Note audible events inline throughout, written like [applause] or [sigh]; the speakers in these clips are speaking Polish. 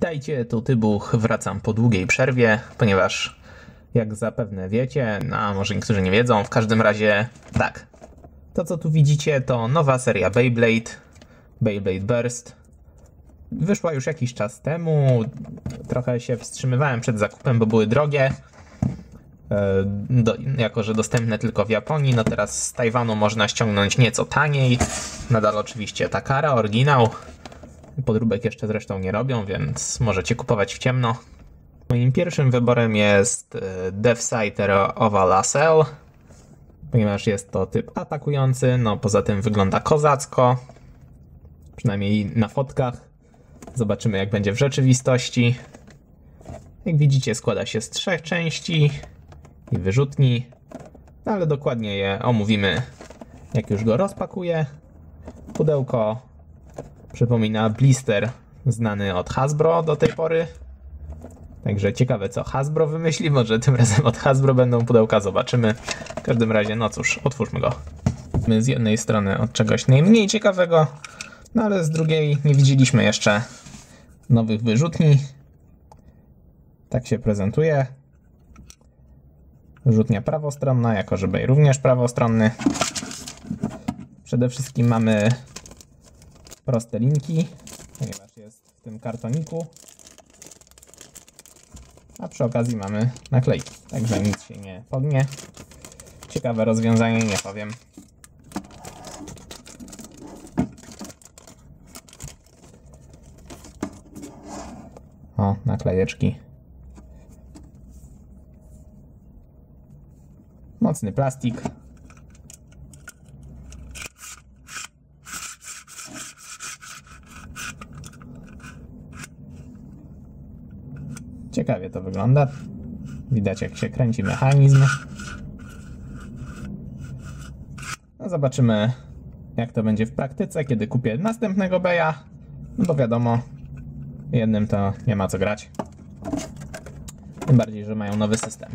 Witajcie, tu Tybuch. Wracam po długiej przerwie, ponieważ jak zapewne wiecie, no a może niektórzy nie wiedzą, w każdym razie tak. To co tu widzicie to nowa seria Beyblade, Beyblade Burst. Wyszła już jakiś czas temu, trochę się wstrzymywałem przed zakupem, bo były drogie. E, Do, jako, że dostępne tylko w Japonii, no teraz z Tajwanu można ściągnąć nieco taniej. Nadal oczywiście Takara, oryginał. Podróbek jeszcze zresztą nie robią, więc możecie kupować w ciemno. Moim pierwszym wyborem jest e, Death Sighter Oval Acel, ponieważ jest to typ atakujący, no poza tym wygląda kozacko, przynajmniej na fotkach. Zobaczymy jak będzie w rzeczywistości. Jak widzicie składa się z trzech części i wyrzutni, no ale dokładnie je omówimy jak już go rozpakuję. Pudełko przypomina blister znany od Hasbro do tej pory. Także ciekawe co Hasbro wymyśli, może tym razem od Hasbro będą pudełka, zobaczymy. W każdym razie, no cóż, otwórzmy go. My z jednej strony od czegoś najmniej ciekawego, no ale z drugiej nie widzieliśmy jeszcze nowych wyrzutni. Tak się prezentuje. Wyrzutnia prawostronna, jako że Bej również prawostronny. Przede wszystkim mamy proste linki, ponieważ jest w tym kartoniku. A przy okazji mamy naklejki, także nic się nie pognie. Ciekawe rozwiązanie, nie powiem. O, naklejeczki. Mocny plastik. Ciekawie to wygląda. Widać jak się kręci mechanizm. No zobaczymy jak to będzie w praktyce, kiedy kupię następnego beja. No bo wiadomo, jednym to nie ma co grać. Tym bardziej, że mają nowy system.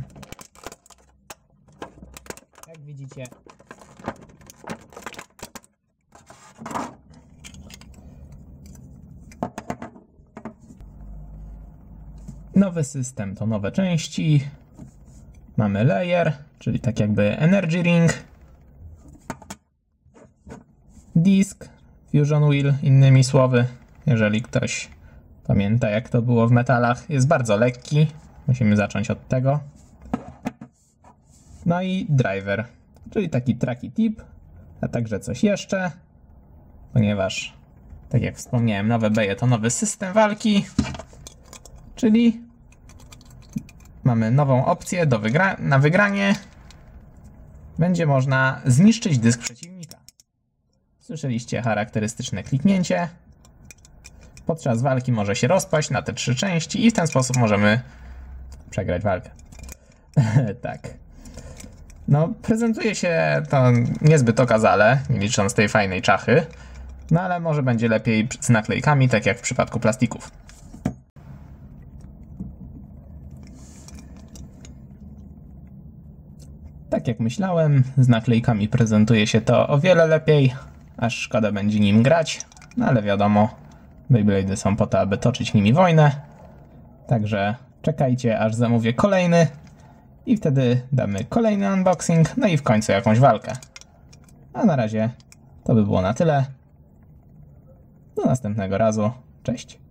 Jak widzicie, Nowy system to nowe części. Mamy layer, czyli tak jakby energy ring. Disk, fusion wheel, innymi słowy, jeżeli ktoś pamięta jak to było w metalach, jest bardzo lekki. Musimy zacząć od tego. No i driver, czyli taki tracky tip, a także coś jeszcze, ponieważ tak jak wspomniałem, nowe beje to nowy system walki, czyli mamy nową opcję do wygra na wygranie. Będzie można zniszczyć dysk przeciwnika. Słyszeliście charakterystyczne kliknięcie. Podczas walki może się rozpaść na te trzy części i w ten sposób możemy przegrać walkę. [laughs] tak. No, prezentuje się to niezbyt okazale, nie licząc tej fajnej czachy. No ale może będzie lepiej z naklejkami, tak jak w przypadku plastików. Tak jak myślałem, z naklejkami prezentuje się to o wiele lepiej, aż szkoda będzie nim grać, no ale wiadomo, Beyblade'y są po to, aby toczyć nimi wojnę. Także czekajcie, aż zamówię kolejny i wtedy damy kolejny unboxing, no i w końcu jakąś walkę. A na razie to by było na tyle. Do następnego razu. Cześć.